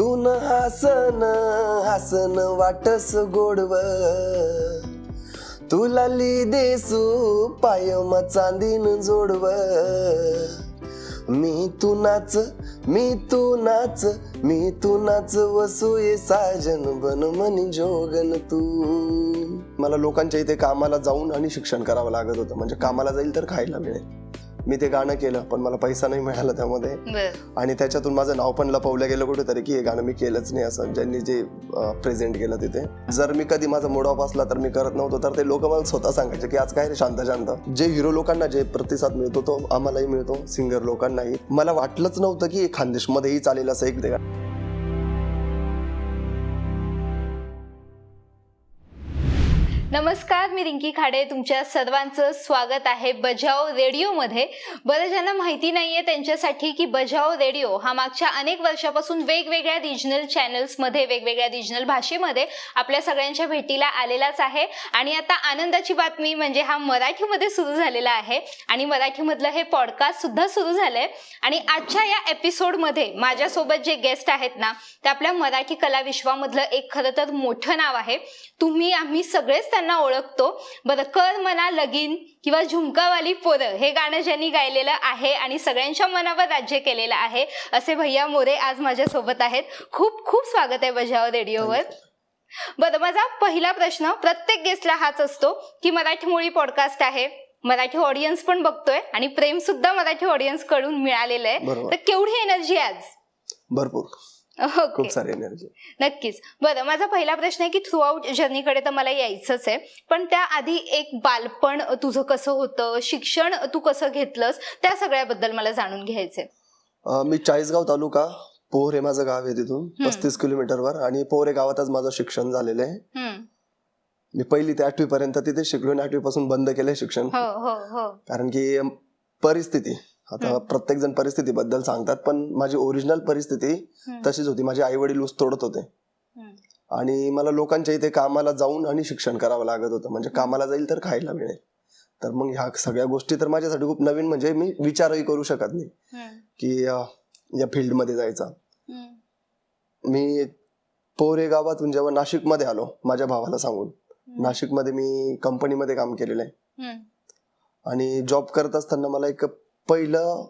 तून हसन हसन वाटस गोडव. तुला ली देसू पाय म चांदीन जोडव. मी तू नाच मी तू नाच मी तू नाच वसूये साजन बन मनी जोगन तू. मला लोकांच्या इथे कामाला जाऊन आणि शिक्षण करावं लागत होतं. म्हणजे कामाला जाईल तर खायला मिळेल. मी ते गाणं केलं पण मला पैसा नाही मिळाला त्यामध्ये. आणि त्याच्यातून माझं नाव पण लपवलं गेलं कुठेतरी की हे गाणं मी केलंच नाही असं. ज्यांनी जे प्रेझेंट केलं तिथे. जर मी कधी माझा मूड ऑफ असला तर मी करत नव्हतो तर ते लोक मला स्वतः सांगायचे की आज काय रे शांत शांत. जे हिरो लोकांना जे प्रतिसाद मिळतो तो आम्हालाही मिळतो सिंगर लोकांनाही. मला वाटलंच नव्हतं की खानदेशमध्येही चालेल असं एक ते गाणं. नमस्कार मी रिंकी खाडे. तुमच्या सर्वांचं स्वागत आहे बजाव रेडिओमध्ये. बरं ज्यांना माहिती नाही आहे त्यांच्यासाठी की बजाव रेडिओ हा मागच्या अनेक वर्षापासून वेगवेगळ्या रिजनल चॅनल्समध्ये वेगवेगळ्या रिजनल भाषेमध्ये आपल्या सगळ्यांच्या भेटीला आलेलाच आहे. आणि आता आनंदाची बातमी म्हणजे हा मराठीमध्ये सुरू झालेला आहे. आणि मराठीमधलं हे पॉडकास्टसुद्धा सुरू झालंय. आणि आजच्या या एपिसोडमध्ये माझ्यासोबत जे गेस्ट आहेत ना ते आपल्या मराठी कला विश्वामधलं एक खरं तर मोठं नाव आहे. तुम्ही आम्ही सगळेच त्यांना ओळखतो. बरं कर मना लगीन किंवा झुमकावाली पोरं हे गाणं ज्यांनी गायलेलं आहे आणि सगळ्यांच्या मनावर राज्य केलेलं आहे असे भैया मोरे आज माझ्यासोबत आहेत. खूप खूप स्वागत आहे बजाव रेडिओवर. बरं माझा पहिला प्रश्न प्रत्येक गेस्टला हाच असतो की मराठी मुळी पॉडकास्ट आहे. मराठी ऑडियन्स पण बघतोय आणि प्रेम सुद्धा मराठी ऑडियन्सकडून मिळालेलं आहे. तर केवढी एनर्जी आज? भरपूर. ओके खूप सारी एनर्जी नक्कीच. बरं माझा पहिला प्रश्न आहे की थ्रू आउट जर्नीकडे तर मला यायचंच आहे. पण त्याआधी एक बालपण तुझं कसं होतं? शिक्षण तू कसं घेतलंस? त्या सगळ्याबद्दल मला जाणून घ्यायचंय. अं, मी चाळीसगाव तालुका पोहर हे माझं गाव आहे तिथून पस्तीस किलोमीटरवर आणि पोहर हे गावातच माझं शिक्षण झालेलं आहे. हम्म. मी पहिली ते आठवी पर्यंत तिथे शिकलो आणि आठवी पासून बंद केलंय शिक्षण. हो हो हो. कारण की अम, परिस्थिती आता. प्रत्येक जण परिस्थितीबद्दल सांगतात पण माझी ओरिजिनल परिस्थिती. तशीच होती माझे आई वडील ऊस तोडत होते. आणि मला लोकांच्या इथे कामाला जाऊन आणि शिक्षण करावं लागत होतं म्हणजे कामाला जाईल तर खायला मिळेल तर मग ह्या सगळ्या गोष्टी तर माझ्यासाठी खूप नवीन म्हणजे मी विचारही करू शकत नाही. की या फील्डमध्ये जायचा. मी पोरे गावातून जेव्हा नाशिकमध्ये आलो माझ्या भावाला सांगून नाशिकमध्ये मी कंपनीमध्ये काम केलेलं आहे. आणि जॉब करत असताना मला एक पहिलं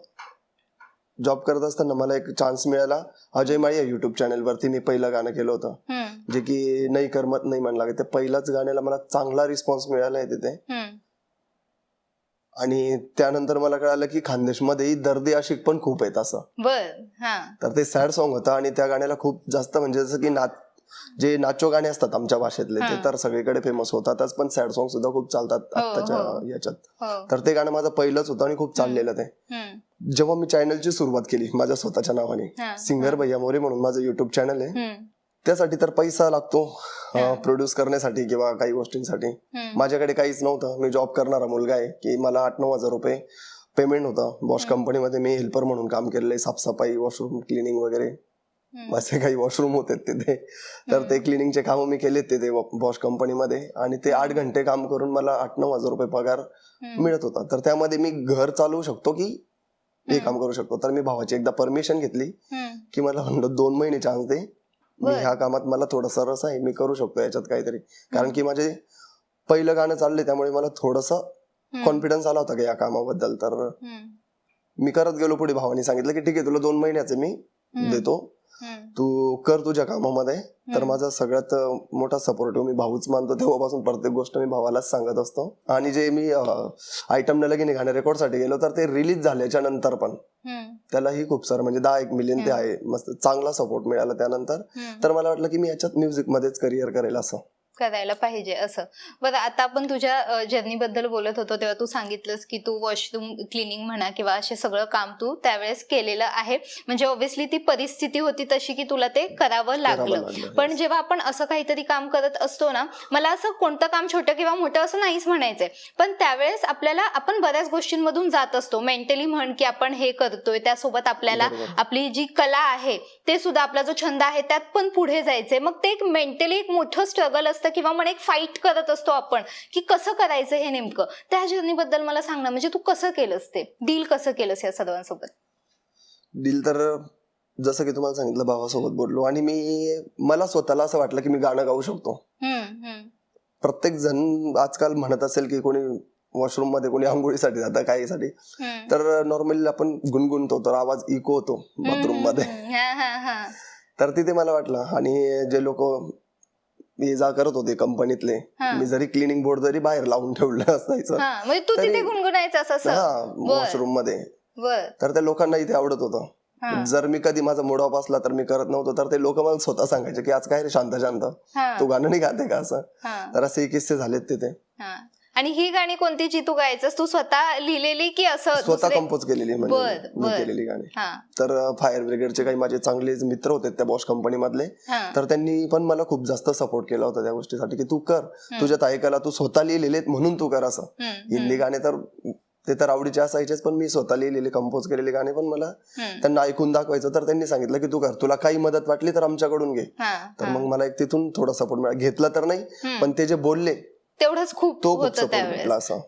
जॉब करत असताना मला एक चान्स मिळाला. अजय माळी या युट्यूब चॅनलवरती मी पहिलं गाणं केलं होतं. जे की नाही करमत नाही म्हणलं लागेल ते पहिल्याच गाण्याला मला चांगला रिस्पॉन्स मिळाला आहे तिथे. आणि त्यानंतर मला कळालं की खानदेशमध्येही दर्दी आशिक पण खूप आहेत असं. हा. तर ते सॅड सॉन्ग होतं आणि त्या गाण्याला खूप जास्त म्हणजे जसं की नाच जे नाचो गाणे असतात आमच्या भाषेतले ते. तर सगळीकडे फेमस होतातच पण सॅड सॉन्ग सुद्धा खूप चालतात हो, आत्ताच्या हो. याच्यात हो तर ते गाणं माझं पहिलंच होतं आणि खूप चाललेलं ते. जेव्हा मी चॅनलची सुरुवात केली माझ्या स्वतःच्या नावाने. सिंगर भैया मोरे म्हणून माझं युट्यूब चॅनल आहे. त्यासाठी तर पैसा लागतो. प्रोड्यूस करण्यासाठी किंवा काही गोष्टींसाठी. माझ्याकडे काहीच नव्हतं मी जॉब करणारा मुलगा आहे की मला आठ नऊ हजार रुपये पेमेंट होतं बॉश. कंपनीमध्ये मी हेल्पर म्हणून काम केलेलं आहे साफसफाई वॉशरूम क्लिनिंग वगैरे असे काही वॉशरूम होते तिथे तर ते क्लिनिंगचे कामं मी केलेत तिथे बॉश कंपनीमध्ये आणि ते आठ घंटे काम करून मला आठ नऊ हजार रुपये पगार. मिळत होता तर त्यामध्ये मी घर चालवू शकतो की हे. काम करू शकतो तर मी भावाची एकदा परमिशन घेतली. की मला म्हणलं दोन महिने चान्स दे मी. ह्या कामात मला थोडासा रस आहे मी करू शकतो याच्यात काहीतरी कारण की माझे पहिलं गाणं चाललंय त्यामुळे मला थोडस. कॉन्फिडन्स आला होता की या कामाबद्दल तर. मी करत गेलो पुढे भावानी सांगितलं की ठीक आहे तुला दोन महिन्याचे मी. देतो. तू कर तुझ्या कामामध्ये तर. माझा सगळ्यात मोठा सपोर्टिव्ह मी भाऊच मानतो तेव्हापासून प्रत्येक गोष्ट मी भावालाच सांगत असतो आणि जे मी आयटम न लगीन गाणे रेकॉर्डसाठी गेलो तर ते रिलीज झाल्याच्यानंतर पण. त्यालाही खूप सारं म्हणजे दहा एक मिलियन ते. आहे मस्त चांगला सपोर्ट मिळाला त्यानंतर. तर मला वाटलं की मी याच्यात म्युझिक मध्येच करिअर करेल असं करायला पाहिजे असं. बरं आता आपण तुझ्या जर्नी बद्दल बोलत होतो तेव्हा तू सांगितलंस की तू वॉशरूम क्लिनिंग म्हणा किंवा असे सगळं काम तू त्यावेळेस केलेलं आहे. म्हणजे ऑब्व्हियसली ती परिस्थिती होती तशी की तुला ते करावं लागलं. पण जेव्हा आपण असं काहीतरी काम करत असतो ना मला असं कोणतं काम छोटं किंवा मोठं असं नाहीच म्हणायचंय. पण त्यावेळेस आपल्याला आपण बऱ्याच गोष्टींमधून जात असतो. मेंटली म्हण की आपण हे करतोय त्यासोबत आपल्याला. आपली जी कला आहे ते सुद्धा आपला जो छंद आहे त्यात पण पुढे जायचंय. मग ते एक मेंटली एक मोठं स्ट्रगल असतं. किंवा मग एक फाईट करत असतो आपण की कसं करायचं हे नेमकं? त्या जर्नी बद्दल मला सांग ना म्हणजे तू कसं केलंस ते? डील कसं केलंस या सर्वांसोबत डील तर जसं की तुम्हाला सांगितलं भावासोबत बोललो. आणि मी मला स्वतःला असं वाटलं की मी गाणं गाऊ शकतो. प्रत्येक जण आजकाल म्हणत असेल की कोणी वॉशरूममध्ये कोणी आंघोळीसाठी जातं काहीसाठी. तर नॉर्मली आपण गुणगुणतो तर आवाज इको होतो बाथरूममध्ये. तर तिथे मला वाटलं आणि जे लोक ये जा करत होते कंपनीतले. मी जरी क्लिनिंग बोर्ड जरी बाहेर लावून ठेवलं असायचं हा, म्हणजे तू तिथे गुणगुणायचं असं. वॉशरूममध्ये. तर त्या लोकांना इथे आवडत होतं. जर मी कधी माझा मूड ऑफ असला तर मी करत नव्हतो. तर ते लोक मला स्वतः सांगायचे की आज काय रे शांत शांत तू गाणं नाही गाते का असं? तर असे किस्से झालेत तिथे. आणि ही गाणी कोणती जी तू गायचंस. तू स्वतः लिहिलेली की असं स्वतः कंपोज केलेली बर, म्हणजे मी बर. केलेली गाणी. हा. तर फायर ब्रिगेडचे काही माझे चांगले मित्र होते त्या बॉश कंपनी मधले. हा. तर त्यांनी पण मला खूप जास्त सपोर्ट केला होता त्या गोष्टीसाठी की तू कर. तुझ्यात ऐकायला तू स्वतः लिहिलेले म्हणून तू कर असं. हम्म, हिंदी गाणे तर ते तर आवडीचे असायचेच पण मी स्वतः लिहिलेले कंपोज केलेले गाणे पण मला हम्म. त्यांना ऐकून दाखवायचं. तर त्यांनी सांगितलं की तू कर. तुला काही मदत वाटली तर आमच्याकडून घे. हा, तर हा. मग मला एक तिथून थोडा सपोर्ट मिळाला. घेतला तर नाही हम्म. पण ते जे बोलले तेवढंच खूप होतं त्यावेळेस.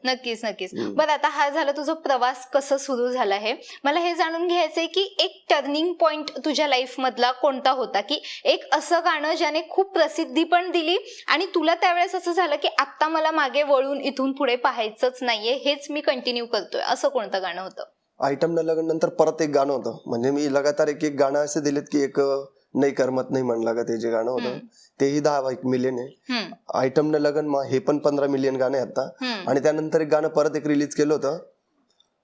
नक्कीच नक्कीच. बरं आता हा झाला तुझा प्रवास कसं सुरू झाला आहे मला हे जाणून घ्यायचंय की एक टर्निंग पॉइंट तुझ्या लाईफ मधला कोणता होता? की एक असं गाणं ज्याने खूप प्रसिद्धी पण दिली आणि तुला त्यावेळेस असं झालं की आता मला मागे वळून इथून पुढे पाहायचंच नाहीये हेच मी कंटिन्यू करतोय. असं कोणतं गाणं होतं? आयटम न लग्न नंतर परत एक गाणं होतं. म्हणजे मी लगातार एक एक गाणं असे दिलेत की एक नाही करमत नाही म्हणलं का? ते जे गाणं होतं. तेही दहा एक मिलियन आहे. हम्म, आयटम न लगन मा हे पण पंधरा मिलियन गाणं आहे आता. हम्म, आणि त्यानंतर एक गाणं परत एक रिलीज केलं होतं.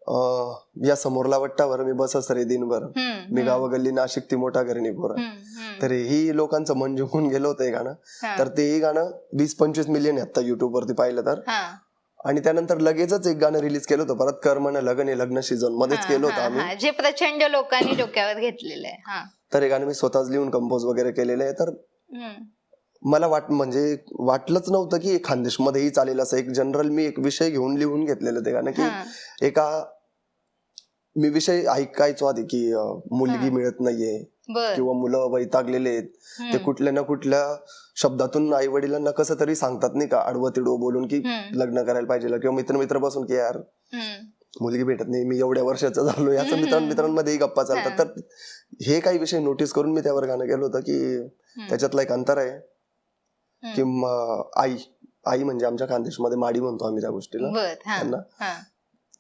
अं, या समोरला वट्टावर मी बसस रे दिनभर. हम्म, मी गाव गल्ली नाशिक ती मोठा घरणी पोरं. हम्म, हम्म. तर ही लोकांचं मन जिंकून गेलं होतं हे गाणं. हा, तर तेही गाणं वीस पंचवीस मिलियन आहे आता युट्यूब वरती पाहिलं तर. हा, आणि त्यानंतर लगेचच एक गाणं रिलीज केलं होतं. परत कर्मन लग्न आहे लग्न सीझन मध्येच हा, केलं होतं हा, आम्ही. हा. जे प्रचंड लोकांनी डोक्यावर घेतलेलं आहे. हा. तर हे गाणं मी स्वतःच लिहून कंपोज वगैरे केलेलं आहे. तर हम्म, मला वाट म्हणजे वाटलंच नव्हतं की खानदेश मध्येही चालेल असं एक जनरल मी एक विषय घेऊन लिहून घेतलेलं ते गाणं की एका मी विषय ऐकायचो आधी की मुलगी. मिळत नाहीये किंवा मुलं वैतागलेले आहेत ते कुठल्या ना कुठल्या शब्दातून आई वडिलांना कसं तरी सांगतात नाही का आडवं तिडवं बोलून की लग्न करायला पाहिजे किंवा मित्र मित्र बसून की यार. मुलगी भेटत नाही मी एवढ्या वर्षाचा झालो याचं. मित्रां मित्रांमध्येही गप्पा चालतात. तर हे काही विषय नोटीस करून मी त्यावर गाणं केलं होतं की त्याच्यातलं एक अंतर आहे. की म- आई आई म्हणजे आमच्या खानदेशमध्ये माडी म्हणतो आम्ही त्या गोष्टीला. त्यांना.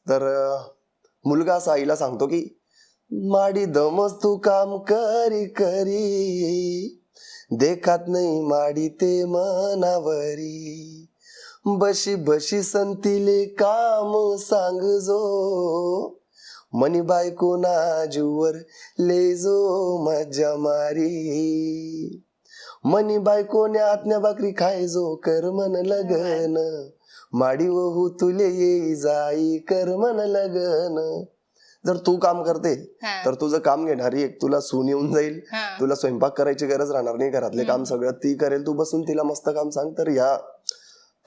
तर मुलगा असा आईला सांगतो की माडी दमस तू काम करी करी. देखात नाही माडी ते मनावरी. बशी बशी संतीले काम सांग जो. मनी बायको नाजूवर लेजो मजा मारी. मनी बायकोने आत्म्या भाकरी खायजो कर मन लगन. माडी वहू तुले येई जाई कर मन लगन. जर तू काम करते हा, तर तुझं काम घेणारी एक तुला सून येऊन जाईल. हा. तुला स्वयंपाक करायची गरज राहणार नाही घरातले काम सगळं. ती करेल तू बसून तिला मस्त काम सांग तर या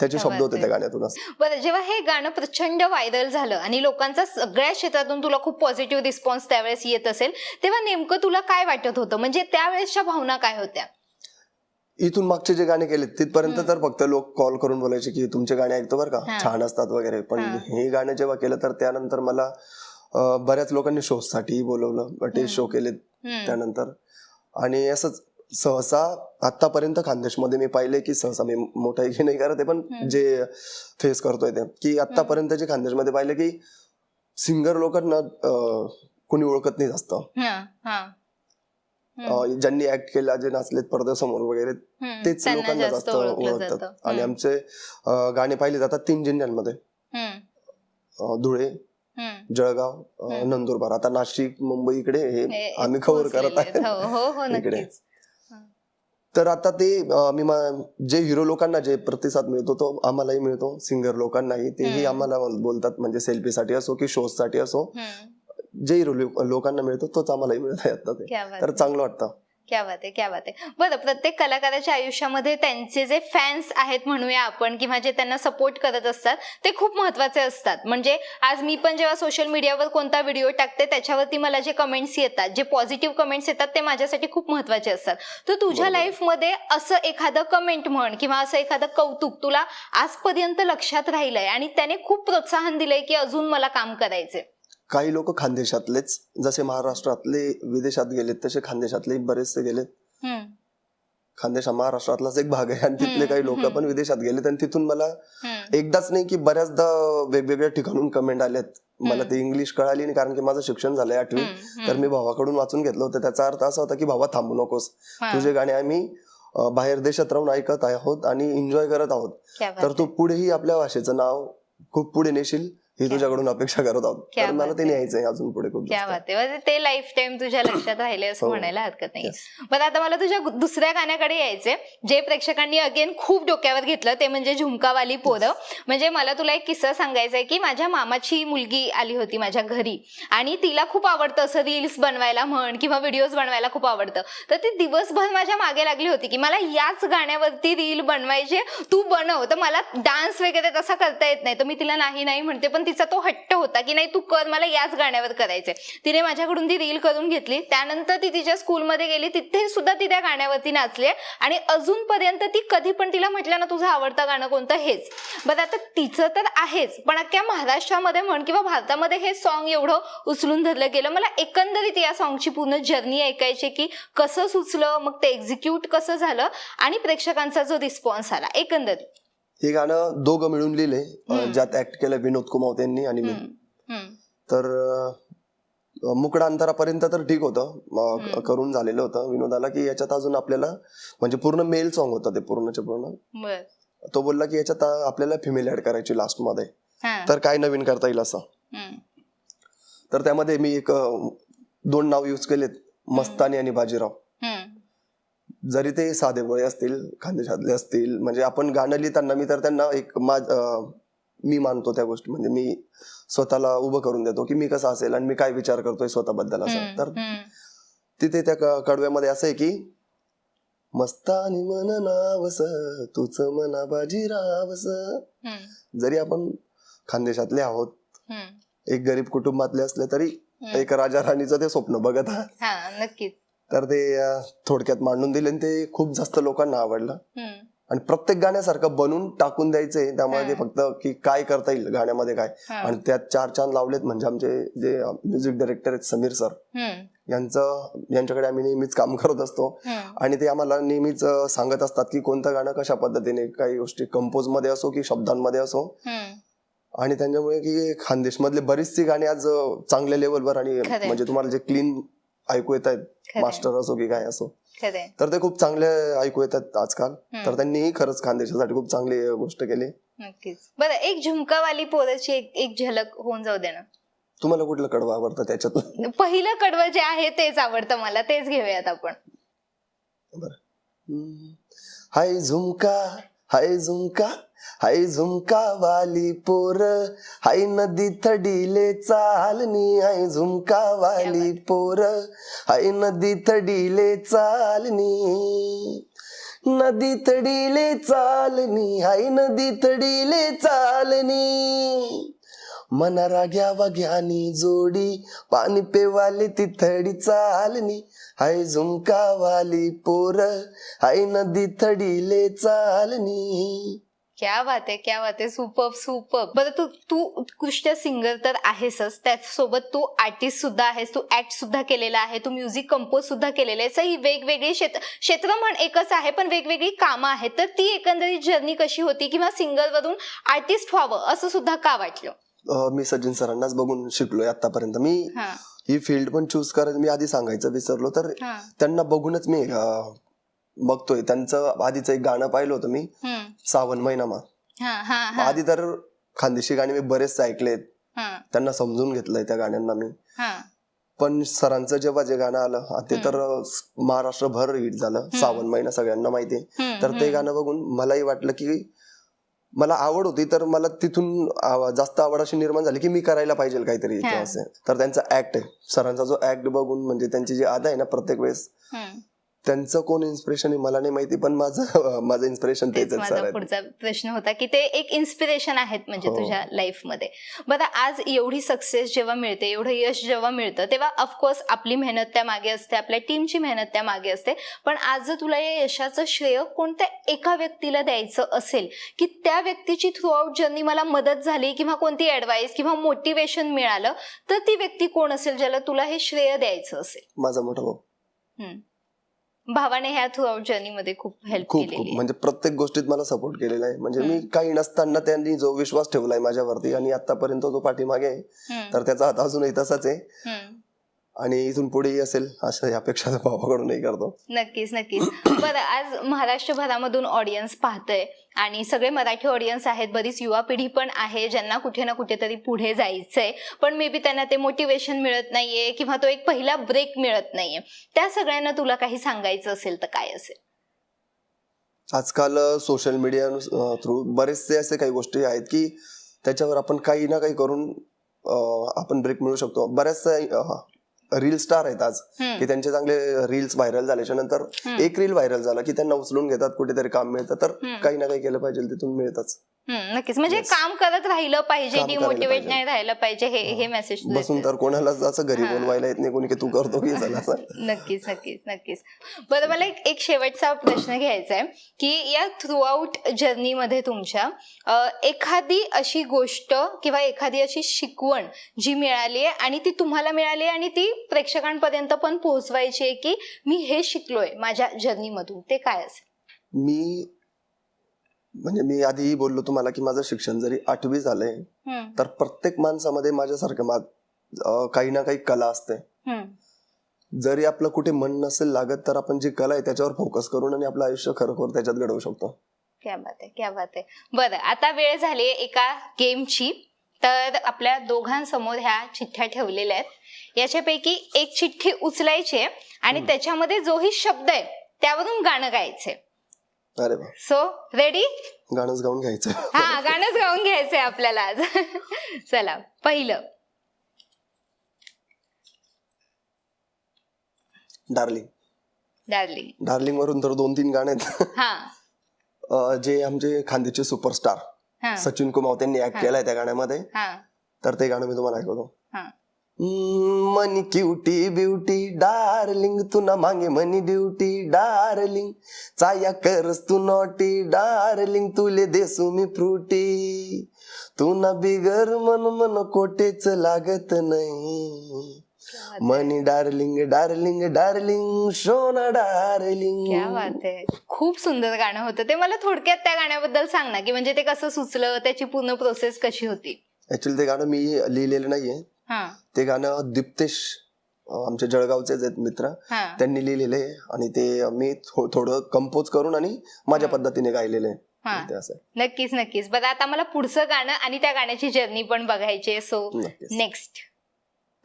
त्याचे शब्द होते. त्या गाण्यातून बरं जेव्हा हे गाणं प्रचंड व्हायरल झालं आणि लोकांचा सगळ्या क्षेत्रातून तुला खूप पॉझिटिव्ह रिस्पॉन्स त्यावेळेस येत असेल तेव्हा नेमकं तुला काय वाटत होतं? म्हणजे त्यावेळेसच्या भावना काय होत्या? इथून मागचे जे गाणे केले तिथपर्यंत तर फक्त लोक कॉल करून बोलायचे की तुमचे गाणे ऐकतो बरं. का? छान असतात वगैरे. पण हा. गाणं जेव्हा केलं तर त्यानंतर मला बऱ्याच लोकांनी शोजसाठी बोलवलं टेस्ट शो केले त्यानंतर. आणि असंच सहसा आतापर्यंत खानदेशमध्ये मी पाहिले की सहसा मी मोठा हे नाही करत आहे पण. जे फेस करतोय ते. की आतापर्यंत जे खानदेशमध्ये पाहिले की सिंगर लोकांना कोणी ओळखत नाही जास्त. ज्यांनी ऍक्ट केला जे नाचलेत पडद्यासमोर वगैरे तेच लोकांना जास्त ओळखतात. आणि आमचे गाणे पाहिले जातात तीन जिल्ह्यांमध्ये धुळे. जळगाव. नंदुरबार. आता नाशिक मुंबई इकडे हे आम्ही कव्हर करत. आहे हो हो इकडे. तर आता ते मी जे हिरो लोकांना जे प्रतिसाद मिळतो तो आम्हालाही मिळतो. सिंगर लोकांनाही. तेही. आम्हाला बोलतात म्हणजे सेल्फीसाठी असो की शोजसाठी असो. जे लोकांना मिळतो तोच आम्हालाही मिळत आहे आता ते. तर. चांगलं वाटतं. क्या बात आहे क्या बात आहे. बरं प्रत्येक कलाकाराच्या आयुष्यामध्ये त्यांचे जे फॅन्स आहेत म्हणूया आपण किंवा जे त्यांना सपोर्ट करत असतात ते खूप महत्त्वाचे असतात. म्हणजे आज मी पण जेव्हा सोशल मीडियावर कोणता व्हिडिओ टाकते त्याच्यावरती मला जे कमेंट्स येतात जे पॉझिटिव्ह कमेंट्स येतात ते माझ्यासाठी खूप महत्त्वाचे असतात. तर तुझ्या. लाईफमध्ये असं एखादं कमेंट म्हण किंवा असं एखादं कौतुक तुला आजपर्यंत लक्षात राहिलंय आणि त्याने खूप प्रोत्साहन दिलंय की अजून मला काम करायचंय. काही लोक खानदेशातलेच. जसे महाराष्ट्रातले विदेशात गेलेत तसे खानदेशातले बरेचसे गेलेत. खानदेश हा महाराष्ट्रातलाच एक भाग आहे आणि तिथले काही लोक. पण विदेशात गेलेत आणि तिथून मला एकदाच नाही की बऱ्याचदा वेगवेगळ्या ठिकाणून कमेंट आल्यात मला ते इंग्लिश कळाली नाही कारण की माझं शिक्षण झालंय आठवी. तर मी भावाकडून वाचून घेतलं होतं. त्याचा अर्थ असा होता की भावा थांबू नकोस. तुझे गाणे आम्ही बाहेर देशात राहून ऐकत आहोत आणि एन्जॉय करत आहोत. तर तू पुढेही आपल्या भाषेचं नाव खूप पुढे नेशील. ही तुझ्याकडून अपेक्षा करत आहोत. मला ते. न्यायचंय अजून पुढे खूप म्हणजे ते लाईफ टाइम तुझ्या लक्षात राहिले असं हो. म्हणायला हरकत नाही. पण आता मला तुझ्या दुसऱ्या गाण्याकडे यायचे जे प्रेक्षकांनी अगेन खूप डोक्यावर घेतलं ते म्हणजे झुमकावाली पोरं. म्हणजे मला तुला एक किस्सा सांगायचा आहे की माझ्या मामाची मुलगी आली होती माझ्या घरी. आणि तिला खूप आवडतं असं रील्स बनवायला म्हण किंवा व्हिडिओज बनवायला खूप आवडतं. तर ती दिवसभर माझ्या मागे लागली होती की मला याच गाण्यावरती रील बनवायचे तू बनव. तर मला डान्स वगैरे तसा करता येत नाही. तर मी तिला नाही नाही म्हणते. पण तिचा तो हट्ट होता की नाही तू कर मला याच गाण्यावर करायचंय. तिने माझ्याकडून ती रील करून घेतली. त्यानंतर ती तिच्या स्कूलमध्ये गेली. तिथे सुद्धा ती त्या गाण्यावरती नाचली आणि अजूनपर्यंत ती कधी पण तिला म्हटलं ना तुझं आवडतं गाणं कोणतं? हेच. बरं आता तिचं तर आहेच. पण अख्ख्या महाराष्ट्रामध्ये म्हण किंवा भारतामध्ये हे सॉन्ग एवढं उचलून धरलं गेलं. मला एकंदरीत या सॉन्गची पूर्ण जर्नी ऐकायची की कसं सुचलं मग ते एक्झिक्यूट कसं झालं आणि प्रेक्षकांचा जो रिस्पॉन्स आला. एकंदरीत. हे गाणं दोघं मिळून लिहिले. ज्यात ऍक्ट केलं विनोद कुमावत यांनी आणि मी. तर मुकडा अंतरापर्यंत तर ठीक होतं. करून झालेलं होतं विनोदाला की याच्यात अजून आपल्याला म्हणजे पूर्ण मेल सॉन्ग होतं ते पूर्णच्या पूर्ण. तो बोलला की याच्यात आपल्याला फिमेल ऍड करायची लास्टमध्ये तर काय नवीन करता येईल असं? तर त्यामध्ये मी एक दोन नाव यूज केलेत. मस्तानी आणि बाजीराव. जरी ते साधे बळे असतील खानदेशातले असतील म्हणजे आपण गाणं लिहिताना मी तर त्यांना एक माझ मी मानतो त्या गोष्टी. म्हणजे मी स्वतःला उभं करून देतो की मी कसं असेल आणि मी काय विचार करतोय स्वतःबद्दल असं. तर. तिथे त्या कडव्यामध्ये असं आहे की मस्तानी मन नावस तुच मना बाजीरावस जरी आपण खानदेशातले आहोत एक गरीब कुटुंबातले असले तरी. एक राजा राणीचं ते स्वप्न बघत आहात. नक्कीच. तर ते थोडक्यात मांडून दिले आणि ते खूप जास्त लोकांना आवडलं आणि प्रत्येक गाण्यासारखं बनवून टाकून द्यायचंय त्यामुळे. फक्त की काय करता येईल गाण्यामध्ये काय. आणि त्यात चार चांद लावलेत म्हणजे आमचे जे म्युझिक डायरेक्टर आहेत समीर सर यांचं यांच्याकडे आम्ही नेहमीच काम करत असतो आणि ते आम्हाला नेहमीच सांगत असतात की कोणतं गाणं कशा पद्धतीने काही गोष्टी कंपोजमध्ये असो की शब्दांमध्ये असो. आणि त्यांच्यामुळे की खानदेशमधले बरीचशी गाणी आज चांगल्या लेवलवर आणि. म्हणजे तुम्हाला जे क्लीन ऐकू येत आहेत मास्टर असो की काय असो. तर ते खूप चांगले ऐकू येतात आजकाल. तर त्यांनीही खरंच खानदेशासाठी खूप चांगली गोष्ट केली. नक्कीच. बरं एक झुमकावाली पोराची एक एक झलक होऊन जाऊ दे ना. तुम्हाला कुठलं कडवं आवडतं त्याच्यातून? पहिलं कडवं जे आहे तेच आवडतं मला. तेच घेऊयात आपण. हम्म. हाय झुमका हाय झुमका. हाय झुमका वाली पोर हाय नदी थडीले चालनी हाय झुमका वाली पोर हाय नदी थडीले चालनी नदी थडीले चालनी हाय नदी थडीले चालनी मना राग्या वाग्यानी जोडी पाणी पेवाले ती थडी चालनी हाय झुमका वाली पोर हाय नदी थडीले चालनी क्या बात आहे क्या बात आहे सुपर सुपर बरं तू तू उत्कृष्ट सिंगर तर आहेसच. त्याचसोबत तू आर्टिस्ट सुद्धा आहेस तू ऍक्ट सुद्धा केलेला आहे तू म्युझिक कंपोज सुद्धा केलेलं आहे. ही वेगवेगळी क्षेत्र क्षेत्र म्हण एकच आहे पण वेगवेगळी कामं आहेत. तर ती एकंदरीत जर्नी कशी होती किंवा सिंगर वरून आर्टिस्ट व्हावं असं सुद्धा का वाटलं? मी सचिन सरांनाच बघून शिकलोय आतापर्यंत मी हा. फील्ड पण चूज करत मी आधी सांगायचं विसरलो तर त्यांना बघूनच मी बघतोय. त्यांचं आधीचं एक गाणं पाहिलं होतं मी. हम्म, सावन महिनामा हा हा हा. आधी तर खानदेशी गाणी मी बरेचसे ऐकलेत. हा. त्यांना समजून घेतलंय त्या गाण्यांना मी. हा. पण सरांचं जेव्हा जे गाणं आलं ते तर महाराष्ट्रभर हिट झालं. सावन महिना सगळ्यांना माहिती आहे. हम्म, तर ते हम्म. गाणं बघून मलाही वाटलं की मला आवड होती तर मला तिथून आव- जास्त आवड अशी निर्माण झाली की मी करायला पाहिजे काहीतरी इथे हा. असे. तर त्यांचा ऍक्ट आहे. सरांचा जो ऍक्ट बघून म्हणजे त्यांची जी आदा आहे ना प्रत्येक वेळेस हम्म, त्यांचं कोण इन्स्पिरेशन आहे मला नाही माहिती पण माझं माझं इन्स्पिरेशन तेच माझा पुढचा प्रश्न होता की ते एक इन्स्पिरेशन आहेत म्हणजे हो. तुझ्या लाईफमध्ये बरं आज एवढी सक्सेस जेव्हा मिळते एवढं यश जेव्हा मिळतं तेव्हा ऑफकोर्स आपली मेहनत त्या मागे असते आपल्या टीमची मेहनत त्या मागे असते. पण आज जर तुला या यशाचं श्रेय कोणत्या एका व्यक्तीला द्यायचं असेल की त्या व्यक्तीची थ्रू आउट जर्नी मला मदत झाली किंवा कोणती ऍडवाईस किंवा मोटिवेशन मिळालं तर ती व्यक्ती कोण असेल ज्याला तुला हे श्रेय द्यायचं असेल? माझा मोठा भाऊ. भावाने ह्या थ्रू आउट जर्नीमध्ये खूप हेल्प खूप केलेली खूप आहे. म्हणजे प्रत्येक गोष्टीत मला सपोर्ट केलेला आहे. म्हणजे मी. काही नसताना त्यांनी जो विश्वास ठेवलाय माझ्यावरती आणि आतापर्यंत तो पाठीमागे आहे हम्म, तर त्याचा हात अजूनही तसाच आहे. हम्म. आणि इथून पुढेही असेल असं अपेक्षा भावाकडूनही करतो. नक्कीच नक्कीच. बरं आज महाराष्ट्रभरामधून ऑडियन्स पाहतंय. आणि सगळे मराठी ऑडियन्स आहेत बरीच युवा पिढी पण आहे ज्यांना कुठे ना कुठेतरी पुढे जायचंय. पण मे बी त्यांना ते मोटिवेशन मिळत नाहीये किंवा तो एक पहिला ब्रेक मिळत नाहीये. त्या सगळ्यांना तुला काही सांगायचं असेल तर काय असेल? आजकाल सोशल मीडिया थ्रू बरेचसे असे काही गोष्टी आहेत की त्याच्यावर आपण काही ना काही करून आपण ब्रेक मिळू शकतो. बऱ्याचशा रील स्टार आहेत आज की त्यांचे चांगले रील्स व्हायरल झाल्याच्यानंतर. एक रील व्हायरल झाला की त्यांना उचलून घेतात कुठेतरी काम मिळतं तर. काही ना काही केलं पाहिजे तिथून मिळतच नक्कीच म्हणजे Yes. काम करत राहिलं पाहिजे काम करायला डिमोटिवेट पाहिजे. नाही राहिलं पाहिजे हे हे मेसेज बसून तर कोणालाच असं घरी हा. बोलवायला येत नाही कोणी की तू करतो की असं नक्कीच नक्कीच नक्कीच बरं मला एक एक शेवटचा प्रश्न घ्यायचा आहे की या थ्रू आउट जर्नीमध्ये तुमच्या अं, एखादी अशी गोष्ट किंवा एखादी अशी शिकवण जी मिळाली आहे आणि ती तुम्हाला मिळाली आहे आणि ती प्रेक्षकांपर्यंत पण पोहोचवायची आहे की मी हे शिकलोय माझ्या जर्नीमधून ते काय असेल मी म्हणजे मी आधी बोललो तुम्हाला की माझं शिक्षण जरी आठवी झालंय तर प्रत्येक माणसामध्ये माझ्यासारखं मा काही ना काही कला असते. जरी आपलं कुठे मन नसेल लागत तर आपण जी कला आहे त्याच्यावर फोकस करून आणि आपलं आयुष्य खरोखर त्याच्यात घडवू शकतो. क्या बात आहे क्या बात आहे. बरं आता वेळ झाली एका गेमची. तर आपल्या दोघांसमोर ह्या चिठ्ठ्या ठेवलेल्या आहेत. याच्यापैकी एक चिठ्ठी उचलायची आणि. त्याच्यामध्ये जोही शब्द आहे त्यावरून गाणं गायचंय. अरे वा. सो रेडी गाणंच गाऊन घ्यायचं. हा गाणंच गाऊन घ्यायचंय आपल्याला आज. चला पहिलं. डार्लिंग डार्लिंग डार्लिंग वरून तर दोन तीन गाणे आहेत. हा. अं, जे आमचे खांदेचे सुपरस्टार हा. सचिन कुमार त्यांनी ऍक्ट हा. केलाय त्या गाण्यामध्ये. हा. तर ते गाणं मी तुम्हाला ऐकवतो. हा. मनी क्युटी ब्युटी डार्लिंग तू ना मागे मनी ड्युटी डार्लिंग चाया करस तू नॉटी डार्लिंग तुले देसू मी फ्रुटी. तू ना बिगर मन मन कोटेच लागत नाही. मनी डार्लिंग डार्लिंग डार्लिंग शोना डार्लिंग. क्या बात आहे. खूप सुंदर गाणं होतं. ते मला थोडक्यात त्या गाण्याबद्दल सांग ना की म्हणजे ते कसं सुचलं त्याची पूर्ण प्रोसेस कशी होती? ऍक्च्युली ते गाणं मी लिहिलेलं नाहीये. ते गाणं दीप्तेश आमचे जळगावचेच आहेत मित्र. त्यांनी लिहिलेले आणि ते मी थोडं कंपोज करून आणि माझ्या. पद्धतीने गायलेले आहे. नक्कीच नक्कीच. बरं आता मला पुढचं गाणं आणि त्या गाण्याची जर्नी पण बघायची सो नेक्स्ट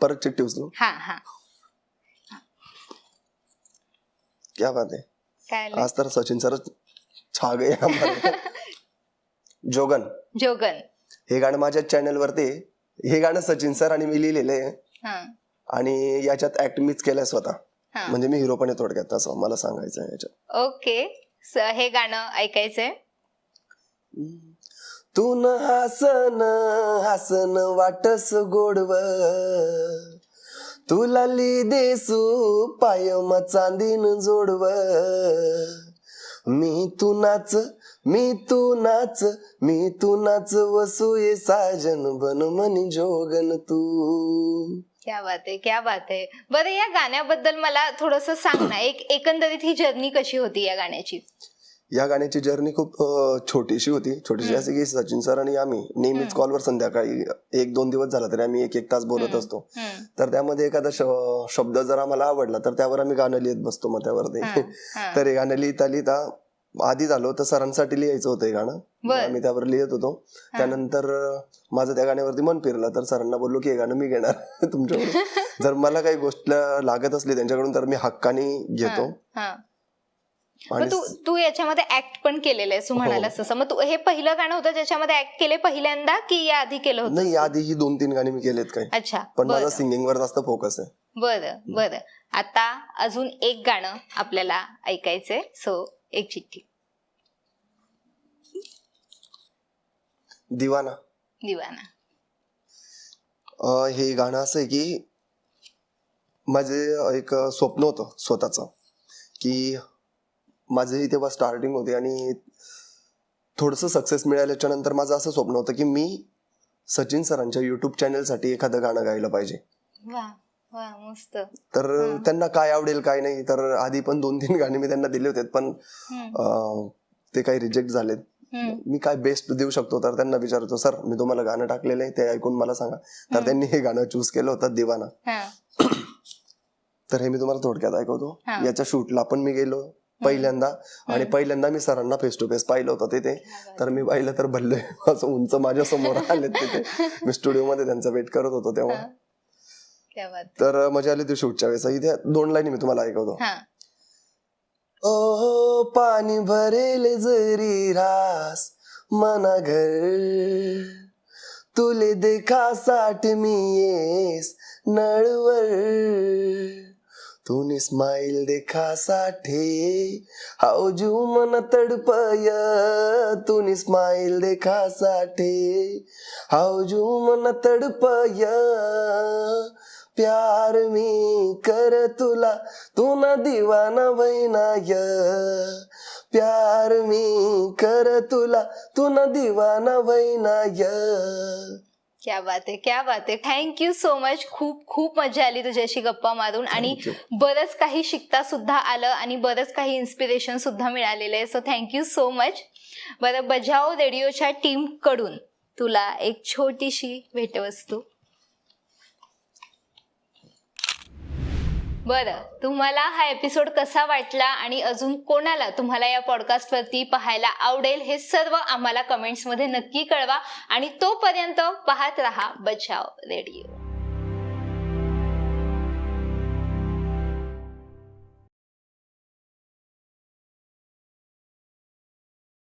परत चिठ्ठी उचलू? हा हा. क्या बात आहे? आज तर सचिन सरच छा गए. जोगन. जोगन. हे गाणं माझ्या चॅनल वरती. हे गाणं सचिन सर आणि मी लिहिलेलं आहे. आणि याच्यात ऍक्ट मीच केलाय स्वतः. म्हणजे मी हिरो पण आहे थोडक्यात असं मला सांगायचं याच्यात. ओके. हे गाणं ऐकायचंय? तू न हसन हसन वाटस गोडव. तुला ली देसू पाय चांदीन जोडव. मी तू नाच मी तू नाच मी तू नाच वसूये साजन बन मनी जोगन तू क्या बात आहे क्या बात आहे बरं या गाण्याबद्दल मला थोडस सांग ना एक एकंदरीत ही जर्नी कशी होती या गाण्याची या गाण्याची जर्नी खूप अं, छोटीशी होती छोटीशी हम्म. अशी की सचिन सर आणि आम्ही नेहमीच हम्म. कॉलवर संध्याकाळी एक दोन दिवस झाला तरी आम्ही एक एक तास बोलत हम्म. असतो हम्म, तर त्यामध्ये एखादा श- शब्द जर आम्हाला आवडला तर त्यावर आम्ही गाणं लिहित बसतो मग त्यावरती हा, हा. तर हे गाणं लिहिता लिहिता आधी झालो तर सरांसाठी लिहायचं होतं हे गाणं. बर. आम्ही त्यावर लिहित होतो. त्यानंतर माझं त्या गाण्यावरती मन फिरलं. तर सरांना बोललो की हे गाणं मी घेणार. तुमच्याकडून. जर मला काही गोष्ट लागत असली त्यांच्याकडून तर मी हक्काने घेतो. हा, आणि तू तू याच्यामध्ये ऍक्ट पण केलेलं आहे तू हो. म्हणालास तसं. मग तू हे पहिलं गाणं होतं ज्याच्यामध्ये ऍक्ट केले पहिल्यांदा की या आधी केलं होतं? नाही आधी ही दोन तीन गाणी मी केलेत काही. अच्छा पण माझा बरं. सिंगिंगवर जास्त फोकस आहे. बरं बरं. आता अजून एक गाणं आपल्याला ऐकायचंय. सो एक चिठ्ठी. दिवाना. दिवाना. अं, हे गाणं असं आहे की माझे एक स्वप्न होतं स्वतःचं की माझी तेव्हा स्टार्टिंग होती आणि थोडंसं सक्सेस मिळाल्याच्या नंतर माझं असं स्वप्न होतं की मी सचिन सरांच्या युट्यूब चॅनलसाठी एखादं गाणं गायलं पाहिजे. वा वा मस्त. तर. त्यांना काय आवडेल काय नाही तर आधी पण दोन तीन गाणी मी त्यांना दिले होते पण हम्म, अं, ते काही रिजेक्ट झालेत. मी काय बेस्ट देऊ शकतो? तर त्यांना विचारतो सर मी तुम्हाला गाणं टाकलेलं आहे ते ऐकून मला सांगा. तर. त्यांनी हे गाणं चूज केलं होतं दिवाना. हा, तर हे मी तुम्हाला थोडक्यात ऐकवतो. याच्या शूटला पण मी गेलो पहिल्यांदा. आणि. पहिल्यांदा मी सरांना फेस टू फेस पाहिलं होतं तिथे. तर मी पाहिलं तर भल्ले असं उंच माझ्यासमोर आले तिथे. मी स्टुडिओ मध्ये त्यांचा वेट करत होतो तेव्हा. तर मजा आली ती शूटच्या वेळेस. इथे दोन लाईनी मी तुम्हाला ऐकवतो. ओ पाणी भरेल जरी रास मना घर तुले देखासाठी मी येस नळवर. तुने स्माइल देखासाठी हाऊजू मन तडपय. तुने स्माइल देखासाठी हाऊजू मन तडपय. प्यार मी कर तुला तू ना दिवाना वैनाय प्यार मी कर तुला तू ना दिवाना वैनाय क्या बात आहे क्या बात आहे. थँक्यू सो मच खूप खूप मजा आली तुझ्याशी गप्पा मारून. आणि. बरंच काही शिकता सुद्धा आलं आणि बरंच काही इन्स्पिरेशन सुद्धा मिळालेलं आहे. सो थँक्यू सो मच बरं बजाव रेडिओच्या टीमकडून तुला एक छोटीशी भेटवस्तू. बरं तुम्हाला हा एपिसोड कसा वाटला आणि अजून कोणाला तुम्हाला या पॉडकास्टवरती पाहायला आवडेल हे सर्व आम्हाला कमेंट्समध्ये नक्की कळवा आणि तोपर्यंत पाहत रहा बचाव रेडिओ.